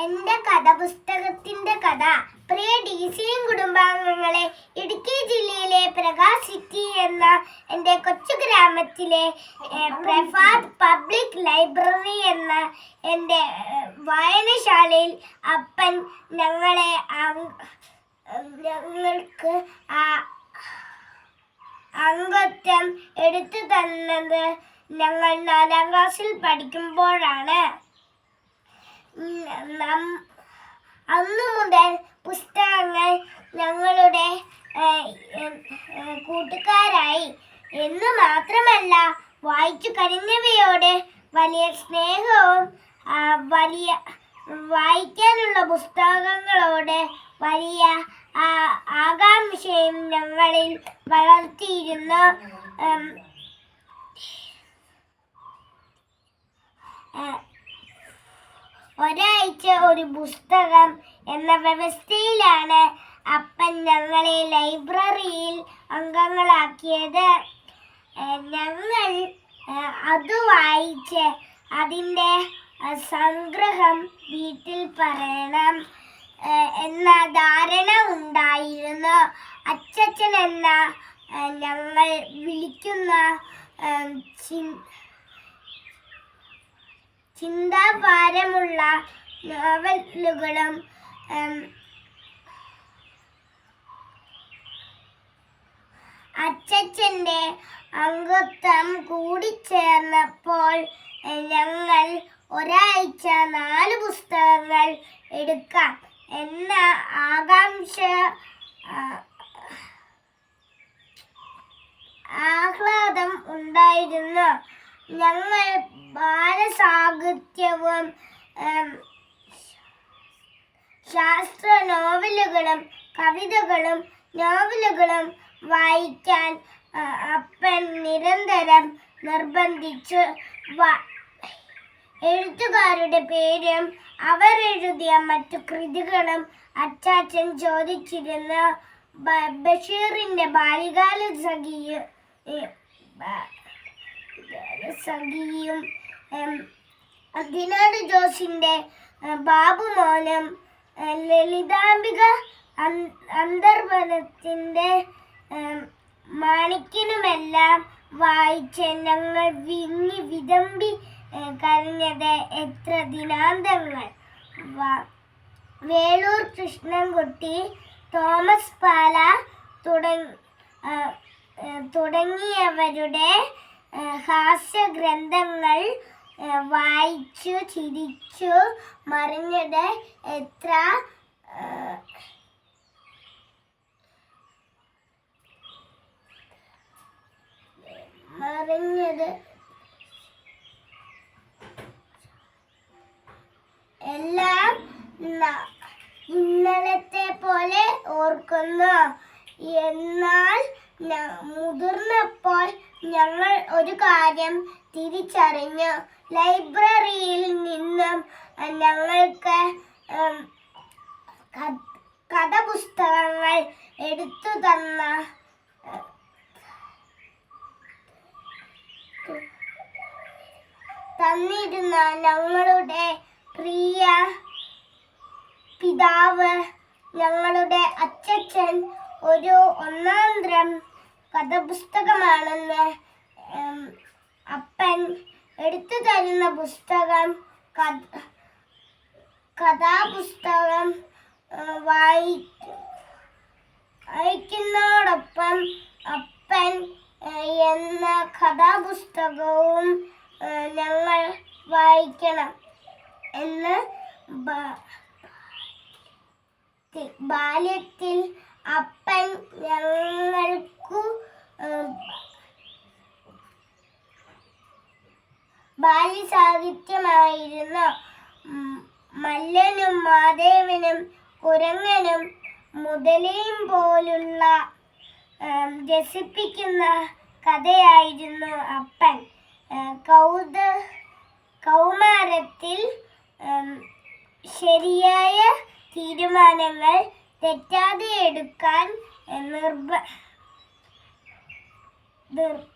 എന്റെ കഥ പുസ്തകത്തിന്റെ കഥ പ്രിയ ഡി സിയും കുടുംബാംഗങ്ങളെ ഇടുക്കി ജില്ലയിലെ പ്രകാശ് സിറ്റി എന്ന എന്റെ കൊച്ചു ഗ്രാമത്തിലെ പ്രഭാത് പബ്ലിക് ലൈബ്രറി എന്ന എന്റെ വായനശാലയിൽ അപ്പൻ ഞങ്ങളെ ഞങ്ങൾക്ക് അംഗത്വം എടുത്തു തന്നത് ഞങ്ങൾ നാലാം ക്ലാസ്സിൽ പഠിക്കുമ്പോഴാണ്. അന്നു മുതൽ പുസ്തകങ്ങൾ ഞങ്ങളുടെ കൂട്ടുകാരായി. എന്ന് മാത്രമല്ല വായിച്ചു കഴിഞ്ഞവയോട് വലിയ സ്നേഹവും വലിയ വായിക്കാനുള്ള പുസ്തകങ്ങളോട് വലിയ ആകാംക്ഷയും ഞങ്ങളിൽ വളർത്തിയിരുന്നു. ഒരാഴ്ച ഒരു പുസ്തകം എന്ന വ്യവസ്ഥയിലാണ് അപ്പൻ ഞങ്ങളെ ലൈബ്രറിയിൽ അംഗങ്ങളാക്കിയത്. ഞങ്ങൾ അത് വായിച്ച് അതിന്റെ സംഗ്രഹം വീട്ടിൽ പറയണം എന്ന ധാരണ ഉണ്ടായിരുന്നു. അച്ചച്ചൻ എന്ന ഞങ്ങൾ വിളിക്കുന്ന ചിന്താഭാരമുള്ള നോവലുകളും അച്ചച്ചന്റെ അംഗത്വം കൂടിച്ചേർന്നപ്പോൾ ഞങ്ങൾ ഒരാഴ്ച നാല് പുസ്തകങ്ങൾ എടുക്കാം എന്ന ആകാംക്ഷ ആഹ്ലാദം ഉണ്ടായിരുന്നു. ഞങ്ങൾ ബാലസാഹിത്യവും ശാസ്ത്ര നോവലുകളും കവിതകളും നോവലുകളും വായിക്കാൻ അപ്പൻ നിരന്തരം നിർബന്ധിച്ചു. എഴുത്തുകാരുടെ പേരും അവർ എഴുതിയ മറ്റു കൃതികളും അച്ചാച്ചൻ ചോദിച്ചിരുന്ന. ബഷീറിന്റെ ബാല്യകാല സഖിയും സഖിയും ഉം, അതിനാട് ജോസിന്റെ ബാബു മോനം ലളിതാംബിക അന്തർവനത്തിന്റെ മാണിക്കനുമെല്ലാം വായിച്ച് ഞങ്ങൾ വിങ്ങി വിതമ്പി കരഞ്ഞത് എത്ര ദിനാന്തങ്ങൾ. വേലൂർ കൃഷ്ണൻകുട്ടി തോമസ് പാല തുടങ്ങി തുടങ്ങിയവരുടെ ആ, ഹാസ്യഗ്രന്ഥങ്ങൾ വായിച്ചു ചിരിച്ചു മറിഞ്ഞത് എത്ര മറിഞ്ഞത് എല്ലാം ഇന്നലത്തെ പോലെ ഓർക്കുന്നു. എന്നാൽ മുതിർന്നപ്പോൾ ഞങ്ങൾ ഒരു കാര്യം തിരിച്ചറിഞ്ഞു. ലൈബ്രറിയിൽ നിന്നും ഞങ്ങൾക്ക് കഥ പുസ്തകങ്ങൾ എടുത്തു തന്ന തന്നിരുന്ന ഞങ്ങളുടെ പ്രിയ പിതാവ് ഞങ്ങളുടെ അച്ഛൻ ഒരു ഒന്നാന്തരം കഥപുസ്തകമാണെന്ന് അപ്പൻ എടുത്തു തരുന്ന പുസ്തകം കഥ കഥാപുസ്തകം വായി വായിക്കുന്നതോടൊപ്പം അപ്പൻ എന്ന കഥാപുസ്തകവും ഞങ്ങൾ വായിക്കണം എന്ന് ബാല്യത്തിൽ അപ്പൻ ഞങ്ങൾക്കു ബാല്യസാഹിത്യമായിരുന്നു ഉം, മല്ലനും മാദേവനും കുരങ്ങനും മുതലയും പോലുള്ള രസിപ്പിക്കുന്ന കഥയായിരുന്നു അപ്പൻ. കൗത കൗമാരത്തിൽ ശരിയായ തീരുമാനങ്ങൾ തെറ്റാതെ എടുക്കാൻ നിർബ നിർ-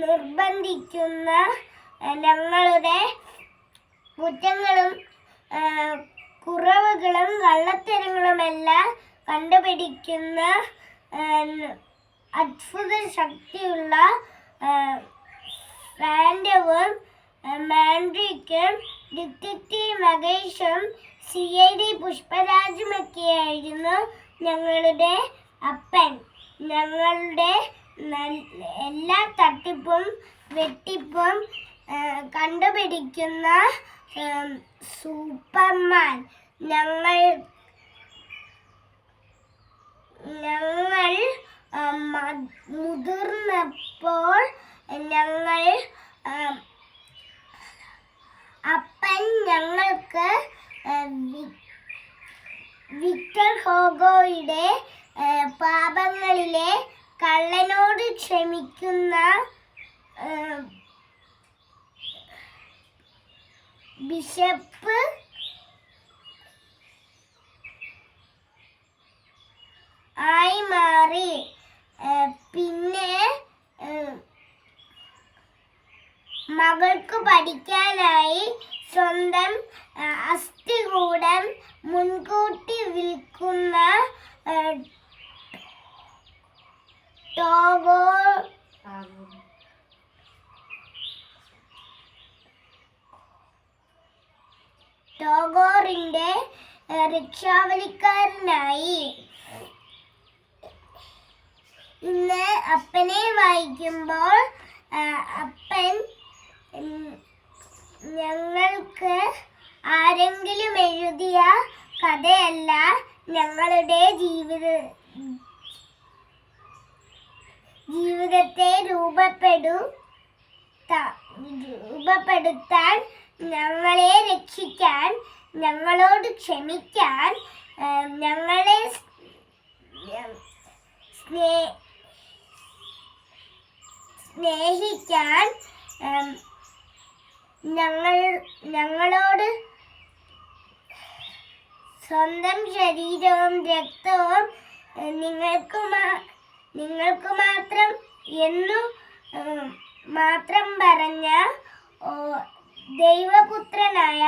നിർബന്ധിക്കുന്ന ഞങ്ങളുടെ കുറ്റങ്ങളും കുറവുകളും വള്ളത്തരങ്ങളുമെല്ലാം കണ്ടുപിടിക്കുന്ന അത്ഭുത ശക്തിയുള്ള ഫാൻഡവും മാൻഡ്രിക്കും ഡിറ്റക്റ്റീവ് മകേഷും സി ഐ ഡി പുഷ്പരാജുമൊക്കെയായിരുന്നു ഞങ്ങളുടെ അപ്പൻ. ഞങ്ങളുടെ എല്ലാ തട്ടിപ്പും വെട്ടിപ്പും കണ്ടുപിടിക്കുന്ന സൂപ്പർമാൻ. ഞങ്ങൾ ഞങ്ങൾ മുതിർന്നപ്പോൾ ഞങ്ങൾ അപ്പൻ ഞങ്ങൾക്ക് വിക്ടർ ഹോഗോയുടെ പാപങ്ങളിലെ കള്ളനോട് ക്ഷമിക്കുന്ന ആ, ബിഷപ്പ്. ആയി മാറി. പിന്നെ മകൾക്ക് പഠിക്കാനായി സ്വന്തം അസ്ഥി അസ്ഥികൂടം മുൻകൂട്ടി വിൽക്കുന്ന ടോഗോ ടോഗോറിന്റെ റിക്ഷാവലിക്കാരനായി ഇന്ന് അപ്പനെ വായിക്കുമ്പോൾ അപ്പൻ ഞങ്ങൾക്ക് ആരെങ്കിലും എഴുതിയ കഥയല്ല ഞങ്ങളുടെ ജീവിത ജീവിതത്തെ രൂപപ്പെടു ത- രൂപപ്പെടുത്താൻ ഞങ്ങളെ രക്ഷിക്കാൻ ഞങ്ങളോട് ക്ഷമിക്കാൻ ഞങ്ങളെ സ്നേ സ്നേഹിക്കാൻ ഞങ്ങൾ ഞങ്ങളോട് സ്വന്തം ശരീരവും രക്തവും നിങ്ങൾക്ക് നിങ്ങൾക്ക് മാത്രം എന്നു മാത്രം പറഞ്ഞ ദൈവപുത്രനായ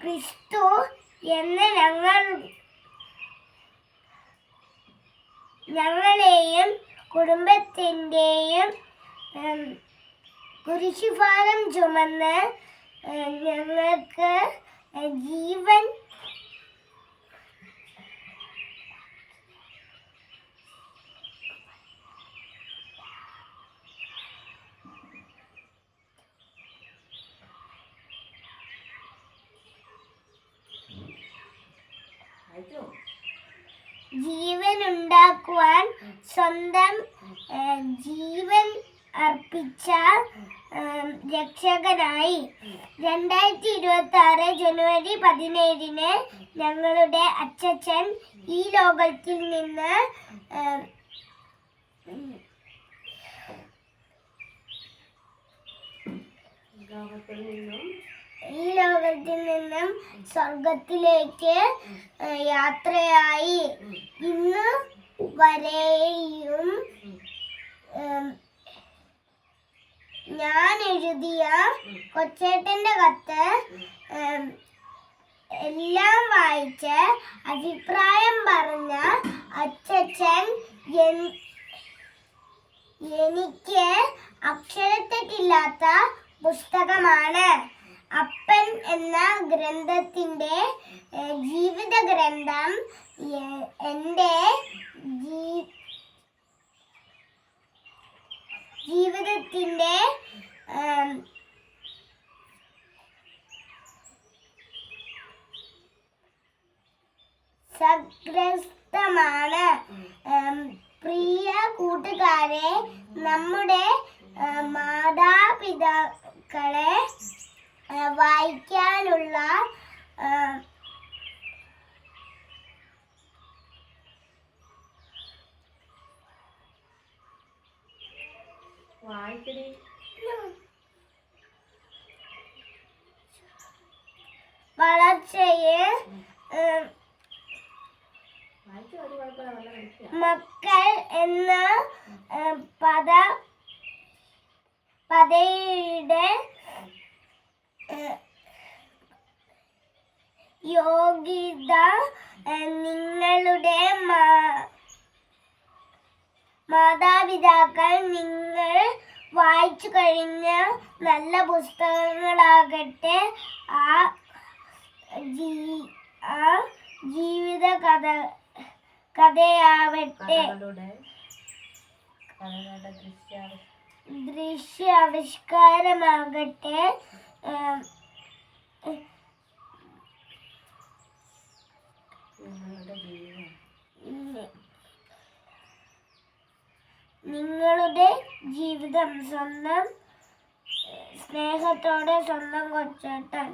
ക്രിസ്തു എന്ന ഞങ്ങൾ ഞങ്ങളെയും കുടുംബത്തിന്റെയും കുരിശുഭാരം ചുമന്ന് ഞങ്ങൾക്ക് ജീവൻ ജീവൻ ഉണ്ടാക്കുവാൻ സ്വന്തം ജീവൻ അർപ്പിച്ച രക്ഷകനായി. രണ്ടായിരത്തി ഇരുപത്തി ആറ് ജനുവരി പതിനേഴിന് ഞങ്ങളുടെ അച്ചച്ചൻ ഈ ലോകത്തിൽ നിന്ന് ലോകത്തിൽ ഈ ലോകത്തിൽ സ്വർഗത്തിലേക്ക് യാത്രയായി. ഇന്ന് വരെയും ഞാൻ എഴുതിയ കൊച്ചേട്ടന്റെ കത്ത് എല്ലാം വായിച്ച് അഭിപ്രായം പറഞ്ഞ അച്ഛൻ എനിക്ക് അക്ഷരത്തെറ്റില്ലാത്ത പുസ്തകമാണ്. അപ്പൻ എന്ന ഗ്രന്ഥത്തിന്റെ ജീവിത ഗ്രന്ഥം എന്റെ ജീവിതത്തിന്റെ സഗ്രസ്തമാണ്. പ്രിയ കൂട്ടുകാരെ നമ്മുടെ മാതാപിതാക്കളെ വായിക്കാനുള്ള വായിക്കടി. വളർച്ചയെ മക്കൾ എന്ന പദ പദയുടെ യോഗ്യത ഏഹ്, നിങ്ങളുടെ മാതാപിതാക്കൾ നിങ്ങൾ വായിച്ചു കഴിഞ്ഞ നല്ല പുസ്തകങ്ങളാകട്ടെ. ആ ജീ ആ ജീവിത കഥ കഥയാവട്ടെ. ദൃശ്യ ദൃശ്യാവിഷ്കാരമാകട്ടെ. ഏം, ജീവിതം നിങ്ങളുടെ ജീവിതം സ്വന്തം സ്നേഹത്തോടെ സ്വന്തം കൊച്ചേട്ടൻ.